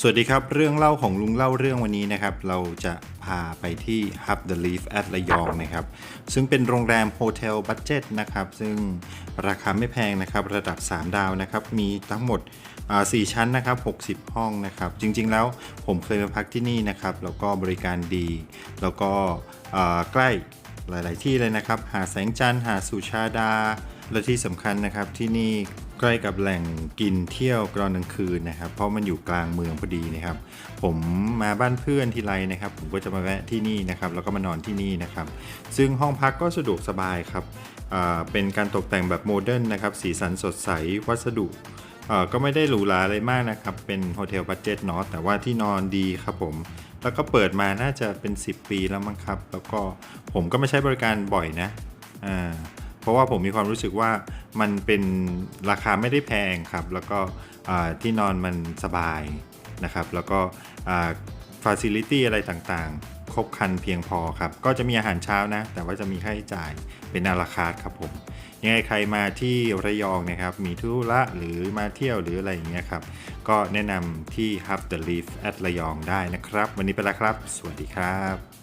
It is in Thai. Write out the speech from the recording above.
สวัสดีครับ เรื่องเล่าของลุงเล่าเรื่องวันนี้นะครับ เราจะพาไปที่ Hub the Leaf at ระยองนะครับ ซึ่งเป็นโรงแรมโฮเทลบัตเจ็ตนะครับ ซึ่งราคาไม่แพงนะครับ ระดับ 3 ดาวนะครับ มีทั้งหมดอ่า4ชั้นนะครับ 60 ห้องนะครับ จริง ๆ แล้วผมเคยมาพักที่นี่นะครับ แล้วก็บริการดี แล้วก็ใกล้หลาย ๆ ที่เลยนะครับ หาแสงจันทร์หาสุชาดา และที่สำคัญนะครับที่นี่ ใกล้กับแหล่งกินเที่ยวกลางกลางคืนนะครับ เพราะมันอยู่กลางเมืองพอดีนะครับ ผมมาบ้านเพื่อนทีไรนะครับ ผมก็จะมาแวะที่นี่นะครับ แล้วก็มานอนที่นี่นะครับ ซึ่งห้องพักก็สะดวกสบายครับเป็นการตกแต่งแบบโมเดิร์นนะครับ สีสันสดใสวัสดุก็ไม่ได้หรูหราอะไรมากนะครับ เป็นโฮเทลบัตเจ็ตเนาะแต่ว่าที่นอนดีครับผม แล้วก็เปิดมาน่าจะเป็น 10 ปีแล้วมั้งครับ แล้วก็ผมก็ไม่ใช้บริการบ่อยนะอ่า เพราะว่าผมมีความรู้สึกว่ามันเป็นราคาไม่ได้แพงครับ แล้วก็ที่นอนมันสบายนะครับ แล้วก็ฟาซิลิตี้อะไรต่างๆ ครบครันเพียงพอครับ ก็จะมีอาหารเช้านะ แต่ว่าจะมีค่าใช้จ่ายเป็นอาราคาครับผม ยังไงใครมาที่ระยองนะครับ มีธุระหรือมาเที่ยวหรืออะไรอย่างเงี้ยครับ ก็แนะนำที่ Hub the Leaf at ระยองได้นะครับ วันนี้ไปแล้วครับ สวัสดีครับ